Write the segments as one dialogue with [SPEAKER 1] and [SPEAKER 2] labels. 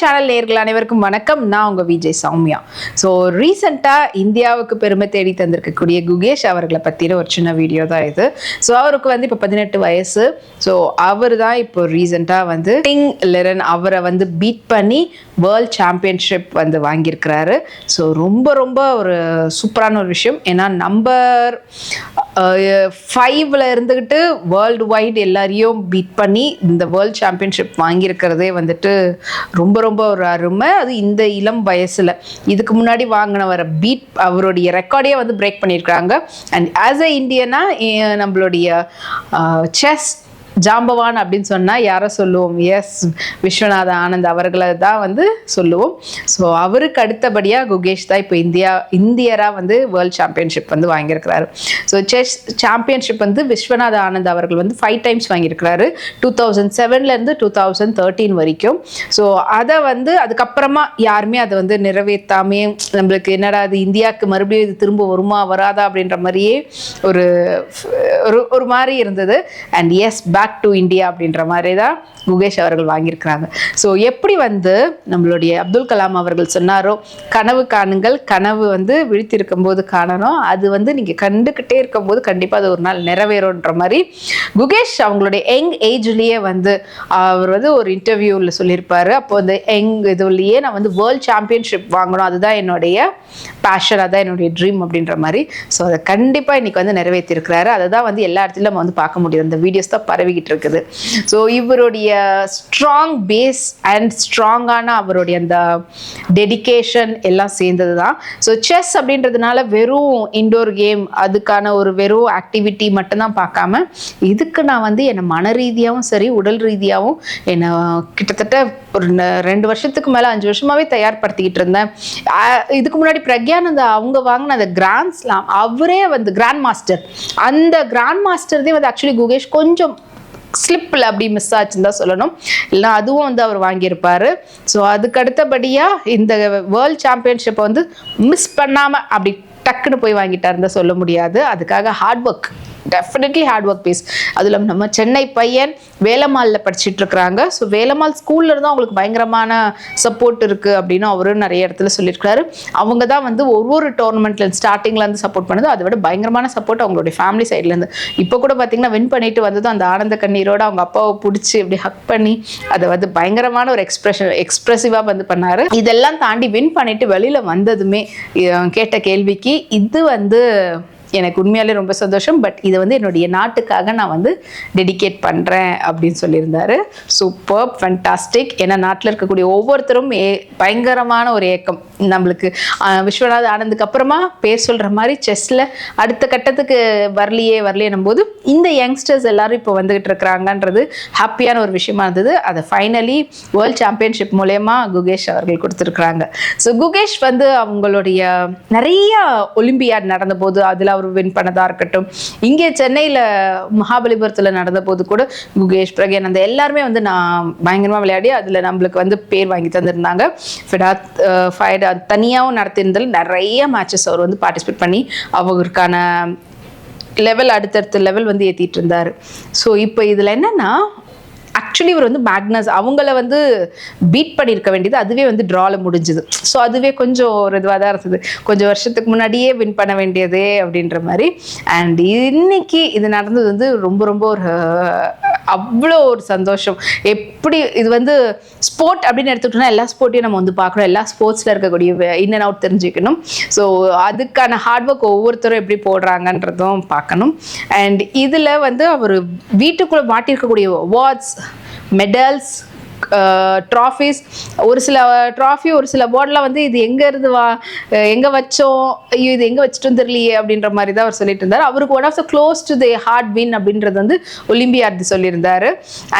[SPEAKER 1] Channel நேர்கள் அனைவருக்கும் வணக்கம். நான் உங்கள் விஜய் சௌமியா. ஸோ ரீசெண்டாக இந்தியாவுக்கு பெருமை தேடி தந்திருக்கக்கூடிய குகேஷ் அவர்களை பற்றின ஒரு சின்ன வீடியோ தான் இது. ஸோ அவருக்கு வந்து இப்போ பதினெட்டு வயசு. ஸோ அவர் தான் இப்போ ரீசெண்டாக வந்து டிங் லெரன் அவரை வந்து பீட் பண்ணி வேர்ல்ட் சாம்பியன்ஷிப் வந்து வாங்கியிருக்கிறாரு. ஸோ ரொம்ப ரொம்ப ஒரு சூப்பரான ஒரு விஷயம். ஏன்னா நம்பர் ஃபைவ்ல இருந்துக்கிட்டு வேர்ல்டு வைட் எல்லாரையும் பீட் பண்ணி இந்த வேர்ல்ட் சாம்பியன்ஷிப் வாங்கியிருக்கிறதே வந்துட்டு ரொம்ப ரொம்ப ரொம்ப ஒரு அருமை. அது இந்த இளம் வயசில். இதுக்கு முன்னாடி வாங்கினவரை பீட் அவருடைய ரெக்கார்டே வந்து பிரேக் பண்ணியிருக்காங்க அண்ட் ஆஸ் அ இந்தியனா நம்மளுடைய செஸ் ஜாம்பவான் அப்படின்னு சொன்னால் யாரை சொல்லுவோம்? எஸ் விஸ்வநாத ஆனந்த் அவர்களை தான் வந்து சொல்லுவோம். ஸோ அவருக்கு அடுத்தபடியாக குகேஷ் தான் இப்போ இந்தியா இந்தியராக வந்து வேர்ல்ட் சாம்பியன்ஷிப் வந்து வாங்கியிருக்கிறாரு. ஸோ செஸ் சாம்பியன்ஷிப் வந்து விஸ்வநாத ஆனந்த் அவர்கள் வந்து ஃபைவ் டைம்ஸ் வாங்கியிருக்கிறாரு. டூ தௌசண்ட் செவன்லேருந்து டூ தௌசண்ட் தேர்ட்டீன் வரைக்கும். ஸோ அதை வந்து அதுக்கப்புறமா யாருமே அதை வந்து நிறைவேற்றாமே நம்மளுக்கு என்னடா அது இந்தியாவுக்கு மறுபடியும் இது திரும்ப வருமா வராதா அப்படின்ற மாதிரியே ஒரு ஒரு ஒரு மாதிரி இருந்தது. And yes back to India அப்படின்ற மாதிரி தான் முகேஷ் அவர்கள் வாங்கியிருக்கிறாங்க. ஸோ எப்படி வந்து நம்மளுடைய அப்துல் கலாம் அவர்கள் சொன்னாரோ கனவு காணுங்கள் கனவு வந்து விழித்திருக்கும் போது காணணும். அது வந்து நீங்கள் கண்டுக்கிட்டே இருக்கும்போது கண்டிப்பாக அது ஒரு நாள் நிறைவேறும்ன்ற மாதிரி குகேஷ் அவங்களுடைய யங் ஏஜ்லேயே வந்து அவர் வந்து ஒரு இன்டர்வியூவில் சொல்லியிருப்பார். அப்போ அந்த யங் இதுலேயே நான் வந்து வேர்ல்ட் சாம்பியன்ஷிப் வாங்கணும். அதுதான் என்னுடைய பேஷன் அதான் என்னுடைய ட்ரீம் அப்படின்ற மாதிரி. ஸோ அதை கண்டிப்பாக இன்னைக்கு வந்து நிறைவேற்றிருக்கிறாரு. அதை தான் வந்து எல்லா இடத்துலையும் நம்ம வந்து பார்க்க முடியுது அந்த வீடியோஸ் தான் பரவிக்கிட்டு இருக்குது ஸோ இவருடைய ஸ்ட்ராங் பேஸ் அண்ட் ஸ்ட்ராங்கான அவருடைய அந்த டெடிகேஷன் எல்லாம் சேர்ந்தது தான் ஸோ செஸ் அப்படின்றதுனால வெறும் இண்டோர் கேம் அதுக்கான ஒரு வெறும் ஆக்டிவிட்டி மட்டும்தான் பார்க்காம இதுக்கு நான் வந்து என்னை மன ரீதியாகவும் சரி உடல் ரீதியாகவும் என்னை கிட்டத்தட்ட ஒரு ரெண்டு வருஷத்துக்கு மேலே அஞ்சு வருஷமாகவே தயார்படுத்திக்கிட்டு இருந்தேன். இதுக்கு முன்னாடி பிரக்யானந்த அவங்க வாங்கின அந்த கிராண்ட் ஸ்லாம் அவரே வந்து கிராண்ட் மாஸ்டர் அந்த கிராண்ட் மாஸ்டர்தே வந்து ஆக்சுவலி குகேஷ் கொஞ்சம் ஸ்லிப்பில் அப்படி மிஸ் ஆச்சுன்னு தான் சொல்லணும். இல்லைனா அதுவும் வந்து அவர் வாங்கியிருப்பார். ஸோ அதுக்கு அடுத்தபடியாக இந்த வேர்ல்ட் சாம்பியன்ஷிப்பை வந்து மிஸ் பண்ணாமல் அப்படி டக்குன்னு போய் வாங்கிட்டாருந்தான் சொல்ல முடியாது. அதுக்காக hard work definitely hard work pays அதில் நம்ம சென்னை பையன் வேலமாலில் படிச்சுட்டு இருக்கிறாங்க ஸோ வேலமால் ஸ்கூல்ல இருந்து அவங்களுக்கு பயங்கரமான சப்போர்ட் இருக்குது அப்படின்னு அவரும் நிறைய இடத்துல சொல்லியிருக்காரு அவங்க தான் வந்து ஒரு ஒரு டோர்னமெண்ட்ல ஸ்டார்டிங்ல இருந்து சப்போர்ட் பண்ணது. அதை விட பயங்கரமான சப்போர்ட் அவங்களுடைய ஃபேமிலி சைட்லேருந்து இப்போ கூட பார்த்தீங்கன்னா வின் பண்ணிட்டு வந்ததும் அந்த ஆனந்த கண்ணீரோட அவங்க அப்பாவை பிடிச்சி இப்படி ஹக் பண்ணி அதை வந்து பயங்கரமான ஒரு எக்ஸ்பிரஷன் எக்ஸ்பிரசிவாக வந்து பண்ணாரு. இதெல்லாம் தாண்டி வின் பண்ணிட்டு வெளியில் வந்ததுமே கேட்ட கேள்விக்கு இது வந்து எனக்கு உண்மையாலே ரொம்ப சந்தோஷம். பட் இதை வந்து என்னுடைய நாட்டுக்காக நான் வந்து டெடிகேட் பண்ணுறேன் அப்படின்னு சொல்லியிருந்தாரு. சூப்பர் ஃபண்டாஸ்டிக் ஏன்னா நாட்டில் இருக்கக்கூடிய ஒவ்வொருத்தரும் ஏ பயங்கரமான ஒரு ஏக்கம். நம்மளுக்கு விஸ்வநாத் ஆனந்துக்கு அப்புறமா பேர் சொல்கிற மாதிரி செஸ்ஸில் அடுத்த கட்டத்துக்கு வரலையே வரலையேனும் போது இந்த யங்ஸ்டர்ஸ் எல்லாரும் இப்போ வந்துகிட்டு இருக்கிறாங்கன்றது ஹாப்பியான ஒரு விஷயமா இருந்தது. அதை ஃபைனலி வேர்ல்ட் சாம்பியன்ஷிப் மூலயமா குகேஷ் அவர்கள் கொடுத்துருக்குறாங்க. ஸோ குகேஷ் வந்து அவங்களுடைய நிறைய ஒலிம்பியாட் நடந்தபோது அதில் அவர் வின் பண்ணதாக இருக்கட்டும். இங்கே சென்னையில் மகாபலிபுரத்தில் நடந்த போது கூட குகேஷ் அந்த எல்லாருமே வந்து நான் பயங்கரமாக விளையாடி அதில் நம்மளுக்கு வந்து பேர் வாங்கி தந்திருந்தாங்க. ஃபிடாத் ஃபைடா தனியாகவும் நடத்தியிருந்தது நிறைய மேட்சஸ் அவர் வந்து பார்ட்டிசிபேட் பண்ணி அவருக்கான லெவல் அடுத்தடுத்த லெவல் வந்து ஏற்றிட்டு இருந்தார். ஸோ இப்போ இதில் என்னன்னா ஆக்சுவலி இவர் வந்து மேக்னஸ் அவங்கள வந்து பீட் பண்ணியிருக்க வேண்டியது அதுவே வந்து ட்ராவில் முடிஞ்சுது. ஸோ அதுவே கொஞ்சம் ஒரு இதுவாக தான் இருந்தது. கொஞ்சம் வருஷத்துக்கு முன்னாடியே வின் பண்ண வேண்டியதே அப்படின்ற மாதிரி. அண்ட் இன்னைக்கு இது நடந்தது வந்து ரொம்ப ரொம்ப ஒரு அவ்வளோ ஒரு சந்தோஷம். எப்படி இது வந்து ஸ்போர்ட் அப்படின்னு எடுத்துக்கிட்டோம்னா எல்லா ஸ்போர்ட்டையும் நம்ம வந்து பார்க்கணும். எல்லா ஸ்போர்ட்ஸில் இருக்கக்கூடிய இன் அண்ட் அவுட் தெரிஞ்சுக்கணும். ஸோ அதுக்கான ஹார்ட் ஒர்க் ஒவ்வொருத்தரும் எப்படி போடுறாங்கன்றதும் பார்க்கணும். அண்ட் இதில் வந்து அவர் வீட்டுக்குள்ளே மாட்டியிருக்கக்கூடிய அவார்ட்ஸ் மெடல்ஸ் ட்ராஃபிஸ் ஒரு சில ட்ராஃபி ஒரு சில போர்டெலாம் வந்து இது எங்கே இருந்து வா எங்கே வச்சோம் ஐயோ இது எங்கே வச்சிட்டோம் தெரியலையே அப்படின்ற மாதிரி தான் அவர் சொல்லிட்டு இருந்தார். அவருக்கு one of the close to the heart win அப்படின்றது வந்து ஒலிம்பியாட் சொல்லியிருந்தாரு.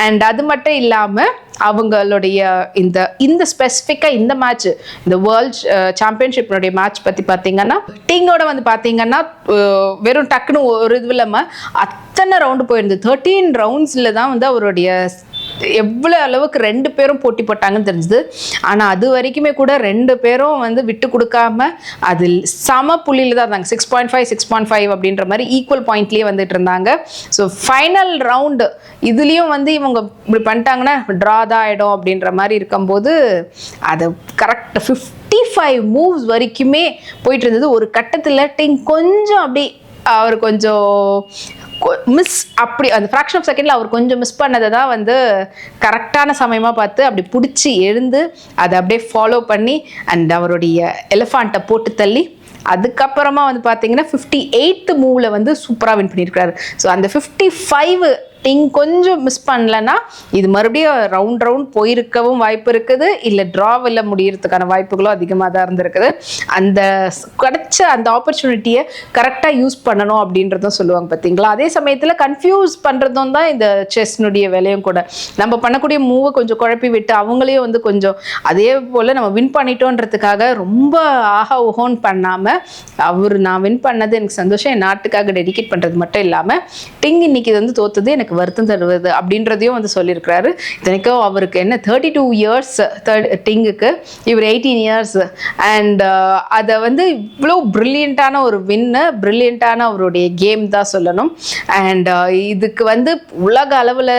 [SPEAKER 1] அண்ட் அது மட்டும் இல்லாமல் அவங்களுடைய இந்த இந்த ஸ்பெசிஃபிக்காக இந்த மேட்ச் இந்த வேர்ல்ட் சாம்பியன்ஷிப்னுடைய மேட்ச் பற்றி பார்த்தீங்கன்னா டீங்கோட வந்து பார்த்தீங்கன்னா வெறும் டக்குன்னு ஒரு இது இல்லாமல் அத்தனை ரவுண்டு போயிருந்தது. தேர்ட்டீன் ரவுண்ட்ஸில் தான் வந்து அவருடைய எவ்வளோ அளவுக்கு ரெண்டு பேரும் போட்டி போட்டாங்கன்னு தெரிஞ்சுது. ஆனால் அது வரைக்குமே கூட ரெண்டு பேரும் வந்து விட்டு கொடுக்காம அதில் சம புள்ளியில் தான் இருந்தாங்க. Six point five six point five அப்படின்ற மாதிரி ஈக்குவல் பாயிண்ட்லேயே வந்துட்டு இருந்தாங்க. ஸோ ஃபைனல் ரவுண்டு இதுலேயும் வந்து இவங்க இப்படி பண்ணிட்டாங்கன்னா ட்ரா தான் ஆகிடும் அப்படின்ற மாதிரி இருக்கும்போது அதை கரெக்ட் ஃபிஃப்டி ஃபைவ் மூவ்ஸ் வரைக்குமே போயிட்டு இருந்தது. ஒரு கட்டத்தில் டிங் கொஞ்சம் அப்படி அவர் கொஞ்சம் மிஸ் அப்படி அந்த ஃப்ராக்ஷன் ஆஃப் செகண்டில் அவர் கொஞ்சம் மிஸ் பண்ணதை தான் வந்து கரெக்டான சமயமாக பார்த்து அப்படி பிடிச்சி எழுந்து அதை அப்படியே ஃபாலோ பண்ணி அண்ட் அவருடைய எலிஃபாண்ட்டை போட்டு தள்ளி அதுக்கப்புறமா வந்து பார்த்தீங்கன்னா ஃபிஃப்டி எயித்து மூவில் வந்து சூப்பராக வின் பண்ணியிருக்கிறாரு. ஸோ அந்த ஃபிஃப்டி ஃபைவ் டிங் கொஞ்சம் மிஸ் பண்ணலன்னா இது மறுபடியும் ரவுண்ட் ரவுண்ட் போயிருக்கவும் வாய்ப்பு இருக்குது. இல்லை ட்ராவில் முடியறதுக்கான வாய்ப்புகளும் அதிகமாக தான் இருந்திருக்குது. அந்த கிடைச்ச அந்த ஆப்பர்ச்சுனிட்டியை கரெக்டாக யூஸ் பண்ணணும் அப்படின்றதும் சொல்லுவாங்க பார்த்தீங்களா அதே சமயத்தில் கன்ஃபியூஸ் பண்ணுறதும் தான் இந்த செஸ்னுடைய வேலையும் கூட. நம்ம பண்ணக்கூடிய மூவை கொஞ்சம் குழப்பி விட்டு அவங்களையும் வந்து கொஞ்சம் அதே போல் நம்ம வின் பண்ணிட்டோன்றதுக்காக ரொம்ப ஆஹா ஓஹோன்னு பண்ணாமல் அவர் நான் வின் பண்ணது எனக்கு சந்தோஷம் என் நாட்டுக்காக டெடிகேட் பண்ணுறது மட்டும் இல்லாமல் டிங் இன்னைக்கு இது வந்து தோத்தது எனக்கு வருத்தம் தருவது அப்படின்றதையும் வந்து சொல்லியிருக்கிறாரு. இத்தனைக்கும் அவருக்கு என்ன தேர்ட்டி டூ இயர்ஸ் தேர்ட் டிங்குக்கு இவர் எயிட்டீன் இயர்ஸ் அண்ட் அதை வந்து இவ்வளோ ப்ரில்லியண்ட்டான ஒரு வின்னு ப்ரில்லியண்ட்டான அவருடைய கேம் தான் சொல்லணும். அண்ட் uh, இதுக்கு வந்து உலக அளவில்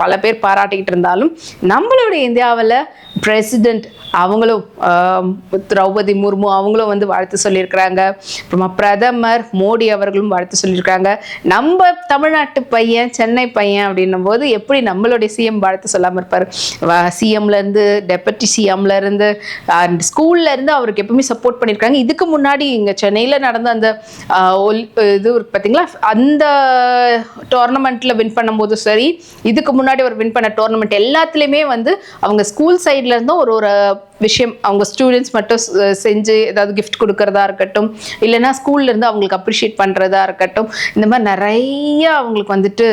[SPEAKER 1] பல பேர் பாராட்டிக்கிட்டு இருந்தாலும் நம்மளுடைய இந்தியாவில் பிரசிடெண்ட் அவங்களும் um, திரௌபதி முர்மு அவங்களும் வந்து வாழ்த்து சொல்லியிருக்கிறாங்க. அப்புறமா பிரதமர் மோடி அவர்களும் வாழ்த்து சொல்லியிருக்காங்க நம்ம தமிழ்நாட்டு பையன் சென்னை பையன் அப்படின்னும் போது எப்படி நம்மளுடைய சிஎம் வாழ்த்து சொல்லாமல் இருப்பார்? சிஎம்ல இருந்து டெபுட்டி சிஎம்ல இருந்து அண்ட் ஸ்கூல்ல இருந்து அவருக்கு எப்பவுமே சப்போர்ட் பண்ணியிருக்காங்க இதுக்கு முன்னாடி இங்க சென்னையில நடந்த அந்த இது பார்த்தீங்களா அந்த டோர்னமெண்ட்ல வின் பண்ணும்போதும் சரி இதுக்கு முன்னாடி அவர் வின் பண்ண டோர்னமெண்ட் எல்லாத்துலேயுமே வந்து அவங்க ஸ்கூல் சைட்ல இருந்தும் ஒரு ஒரு விஷயம் அவங்க ஸ்டூடெண்ட்ஸ் மட்டும் செஞ்சு ஏதாவது கிஃப்ட் கொடுக்கறதா இருக்கட்டும் இல்லைன்னா ஸ்கூல்ல இருந்து அவங்களுக்கு அப்ரிஷியேட் பண்றதா இருக்கட்டும் இந்த மாதிரி நிறைய அவங்களுக்கு வந்துட்டு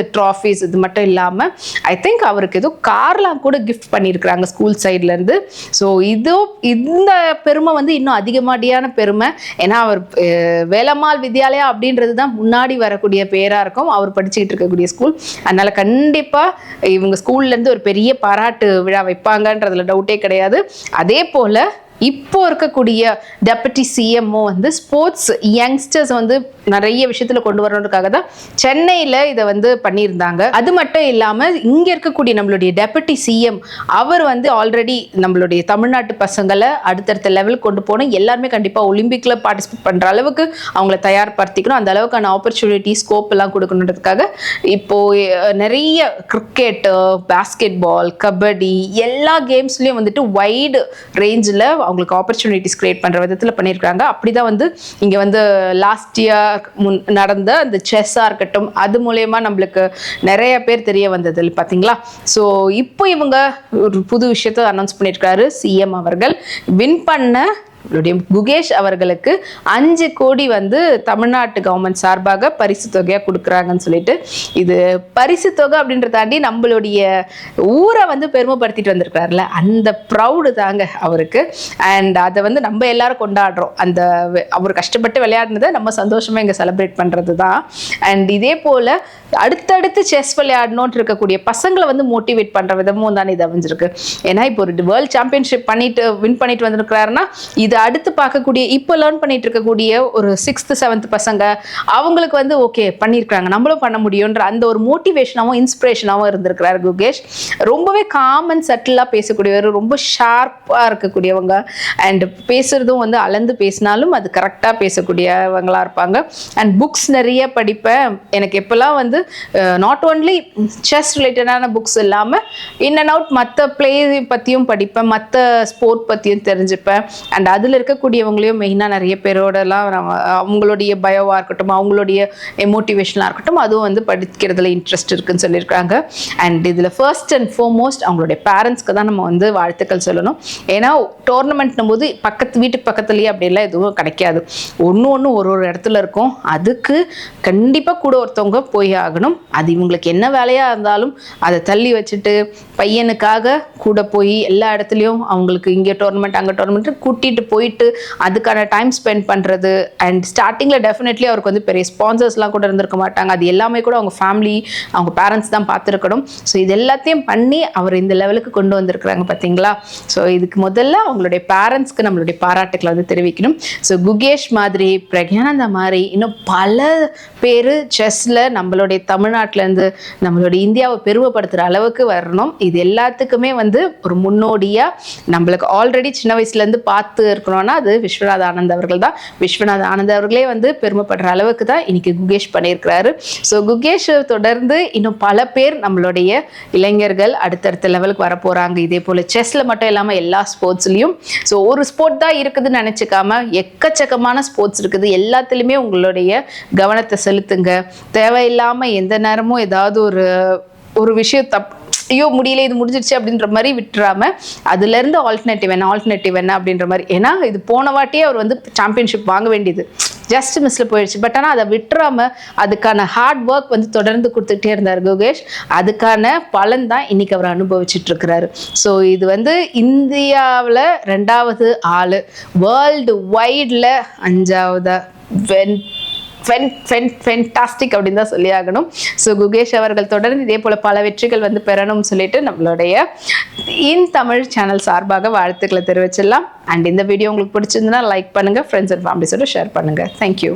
[SPEAKER 1] ட்ராஃபீஸ் இது மட்டும் இல்லாமல் ஐ திங்க் அவருக்கு ஏதோ கார்லாம் கூட கிஃப்ட் பண்ணியிருக்கிறாங்க ஸ்கூல் சைட்லேருந்து ஸோ இதோ இந்த பெருமை வந்து இன்னும் அதிகமாடியான பெருமை. ஏன்னா அவர் வேலம்மாள் வித்யாலயா அப்படின்றது தான் முன்னாடி வரக்கூடிய பேராக இருக்கும். அவர் படிச்சுக்கிட்டு இருக்கக்கூடிய ஸ்கூல் அதனால் கண்டிப்பாக இவங்க ஸ்கூல்லேருந்து ஒரு பெரிய பாராட்டு விழா வைப்பாங்கன்றதுல டவுட்டே கிடையாது. அதே போல் இப்போ இருக்கக்கூடிய டெபுட்டி சிஎம்ஓ வந்து ஸ்போர்ட்ஸ் யங்ஸ்டர்ஸ் வந்து நிறைய விஷயத்துல கொண்டு வரணுன்றதுக்காக தான் சென்னையில இதை வந்து பண்ணியிருந்தாங்க. அது மட்டும் இல்லாம இங்க இருக்கக்கூடிய நம்மளுடைய டெபுட்டி சிஎம் அவர் வந்து ஆல்ரெடி நம்மளுடைய தமிழ்நாட்டு பசங்களை அடுத்தடுத்த லெவலுக்கு கொண்டு போகணும் எல்லாருமே கண்டிப்பா ஒலிம்பிக்ல பார்ட்டிசிபேட் பண்ற அளவுக்கு அவங்கள தயார்படுத்திக்கணும். அந்த அளவுக்கான ஆப்பர்ச்சுனிட்டி ஸ்கோப் எல்லாம் கொடுக்கணுன்றதுக்காக இப்போ நிறைய கிரிக்கெட் பாஸ்கெட் பால் கபடி எல்லா கேம்ஸ்லயும் வந்துட்டு வைடு ரேஞ்சில் அவங்களுக்கு ஆப்பர்ச்சுனிட்டிஸ் கிரியேட் பண்ணுற விதத்தில் பண்ணியிருக்காங்க அப்படிதான் வந்து இங்கே வந்து லாஸ்ட் இயர் முன் நடந்த அந்த செஸ்ஸாக இருக்கட்டும் அது மூலயமா நம்மளுக்கு நிறைய பேர் தெரிய வந்தது பார்த்தீங்களா? ஸோ இப்போ இவங்க ஒரு புது விஷயத்தை அனௌன்ஸ் பண்ணியிருக்காரு சிஎம் அவர்கள். வின் பண்ண குகேஷ் அவர்களுக்கு அஞ்சு கோடி வந்து தமிழ்நாட்டு கவர்மெண்ட் சார்பாக பரிசு தொகையாக கொடுக்குறாங்கன்னு சொல்லிட்டு இது பரிசு தொகை அப்படின்றத தாண்டி நம்மளுடைய ஊரை வந்து பெருமைப்படுத்திட்டு வந்திருக்கிறாருல அந்த ப்ரௌடு தாங்க அவருக்கு. அண்ட் அதை வந்து நம்ம எல்லாரும் கொண்டாடுறோம். அந்த அவர் கஷ்டப்பட்டு விளையாடினதை நம்ம சந்தோஷமாக இங்கே செலிப்ரேட் பண்ணுறது தான் அண்ட் இதே போல் அடுத்தடுத்து செஸ் விளையாடணும்னு இருக்கக்கூடிய பசங்களை வந்து மோட்டிவேட் பண்ணுற விதமும் தானே இது அமைஞ்சிருக்கு. ஏன்னா இப்போ ஒரு வேர்ல்ட் சாம்பியன்ஷிப் பண்ணிட்டு வின் பண்ணிட்டு வந்திருக்கிறாருன்னா இது அடுத்து பார்க்கக்கூடிய இப்போ லேர்ன் பண்ணிட்டு இருக்கக்கூடிய ஒரு சிக்ஸ்த்து செவன்த் பசங்க அவங்களுக்கு வந்து ஓகே பண்ணியிருக்காங்க நம்மளும் பண்ண முடியுன்ற அந்த ஒரு மோட்டிவேஷனாகவும் இன்ஸ்பிரேஷனாகவும் இருந்திருக்கிறாரு குகேஷ். ரொம்பவே காமன் சட்டிலாக பேசக்கூடியவர் ரொம்ப ஷார்ப்பாக இருக்கக்கூடியவங்க. அண்ட் பேசுறதும் வந்து அளந்து பேசினாலும் அது கரெக்டாக பேசக்கூடியவங்களாக இருப்பாங்க. அண்ட் புக்ஸ் நிறைய படிப்பேன். எனக்கு எப்போல்லாம் வந்து நாட் ஓன்லி செஸ் ரிலேட்டடான புக்ஸ் இல்லாமல் இன் அண்ட் அவுட் மற்ற பிளே பற்றியும் படிப்பேன். மற்ற ஸ்போர்ட் பற்றியும் தெரிஞ்சுப்பேன். அண்ட் அதில் இருக்கக்கூடியவங்களையும் மெயினாக நிறைய பேரோடலாம் நம்ம அவங்களுடைய பயோவாக இருக்கட்டும் அவங்களுடைய மோட்டிவேஷனாக இருக்கட்டும் அதுவும் வந்து படிக்கிறதுல இன்ட்ரெஸ்ட் இருக்குன்னு சொல்லியிருக்காங்க அண்ட் இதில் ஃபர்ஸ்ட் அண்ட் ஃபோர்மோஸ்ட் அவங்களுடைய பேரண்ட்ஸ்க்கு தான் நம்ம வந்து வாழ்த்துக்கள் சொல்லணும். ஏன்னா டோர்னமெண்ட்னும் போது பக்கத்து வீட்டுக்கு பக்கத்துலேயே அப்படியெல்லாம் எதுவும் கிடைக்காது. ஒன்று ஒன்று ஒரு ஒரு இடத்துல இருக்கும். அதுக்கு கண்டிப்பாக கூட ஒருத்தவங்க போய் ஆகணும். அது இவங்களுக்கு என்ன வேலையாக இருந்தாலும் அதை தள்ளி வச்சுட்டு பையனுக்காக கூட போய் எல்லா இடத்துலையும் அவங்களுக்கு இங்கே டோர்னமெண்ட் அங்கே டோர்னமெண்ட் கூட்டிகிட்டு போயிட்டு அதுக்கான டைம் ஸ்பெண்ட் பண்ணுறது அண்ட் ஸ்டார்டிங்கில் டெஃபினெட்லி அவருக்கு வந்து பெரிய ஸ்பான்சர்ஸ்லாம் கூட இருந்திருக்க மாட்டாங்க. அது எல்லாமே கூட அவங்க ஃபேமிலி அவங்க பேரண்ட்ஸ் தான் பார்த்துருக்கணும். ஸோ இது எல்லாத்தையும் பண்ணி அவர் இந்த லெவலுக்கு கொண்டு வந்திருக்கிறாங்க பார்த்தீங்களா ஸோ இதுக்கு முதல்ல அவங்களுடைய பேரண்ட்ஸ்க்கு நம்மளுடைய பாராட்டுக்களை வந்து தெரிவிக்கணும். ஸோ குகேஷ் மாதிரி பிரக்யானந்தா மாதிரி இன்னும் பல பேர் செஸ்ஸில் நம்மளுடைய தமிழ்நாட்டிலேருந்து நம்மளுடைய இந்தியாவை பெருமைப்படுத்துகிற அளவுக்கு வரணும். இது எல்லாத்துக்குமே வந்து ஒரு முன்னோடியாக நம்மளுக்கு ஆல்ரெடி சின்ன வயசுலேருந்து பார்த்து இருக்கணும்னா அது விஸ்வநாத ஆனந்த் அவர்கள் தான். விஸ்வநாத ஆனந்த் அவர்களே வந்து பெருமைப்படுற அளவுக்கு தான் இன்னைக்கு குகேஷ் பண்ணியிருக்கிறாரு. ஸோ குகேஷ் தொடர்ந்து இன்னும் பல பேர் நம்மளுடைய இளைஞர்கள் அடுத்தடுத்த லெவலுக்கு வர போகிறாங்க இதே போல் செஸ்ஸில் மட்டும் இல்லாமல் எல்லா ஸ்போர்ட்ஸ்லையும் ஸோ ஒரு ஸ்போர்ட் தான் இருக்குதுன்னு நினச்சிக்காம எக்கச்சக்கமான ஸ்போர்ட்ஸ் இருக்குது. எல்லாத்துலேயுமே உங்களுடைய கவனத்தை செலுத்துங்க. தேவையில்லாமல் எந்த நேரமும் ஏதாவது ஒரு ஒரு விஷயம் தப் ஐயோ முடியல இது முடிஞ்சிருச்சு அப்படின்ற மாதிரி விட்டுறாம அதுலேருந்து ஆல்டர்னேட்டிவ் என்ன ஆல்டர்னேட்டிவ் என்ன அப்படின்ற மாதிரி. ஏன்னா இது போன வாட்டியே அவர் வந்து சாம்பியன்ஷிப் வாங்க வேண்டியது. ஜஸ்ட் மிஸ்ல போயிடுச்சு. பட் ஆனால் அதை விட்டுறாம அதுக்கான ஹார்ட் ஒர்க் வந்து தொடர்ந்து கொடுத்துட்டே இருந்தார் குகேஷ். அதுக்கான பலன் தான் இன்னைக்கு அவர் அனுபவிச்சுட்டு இருக்கிறாரு. ஸோ இது வந்து இந்தியாவில் ரெண்டாவது ஆள். வேர்ல்டு வைடில் அஞ்சாவதா வென் ஃபென் ஃபென் ஃபென்டாஸ்டிக் அப்படின்னு தான் சொல்லி ஆகணும் ஸோ குகேஷ் அவர்கள் தொடர்ந்து இதே போல் பல வெற்றிகள் வந்து பெறணும்னு சொல்லிட்டு நம்மளுடைய இன் தமிழ் சேனல் சார்பாக வாழ்த்துக்களை தெரிவிச்சிடலாம். அண்ட் இந்த வீடியோ உங்களுக்கு பிடிச்சிருந்ததுன்னா லைக் பண்ணுங்கள் ஃப்ரெண்ட்ஸ் அண்ட் ஃபேமிலிஸோட ஷேர் பண்ணுங்கள் தேங்க்யூ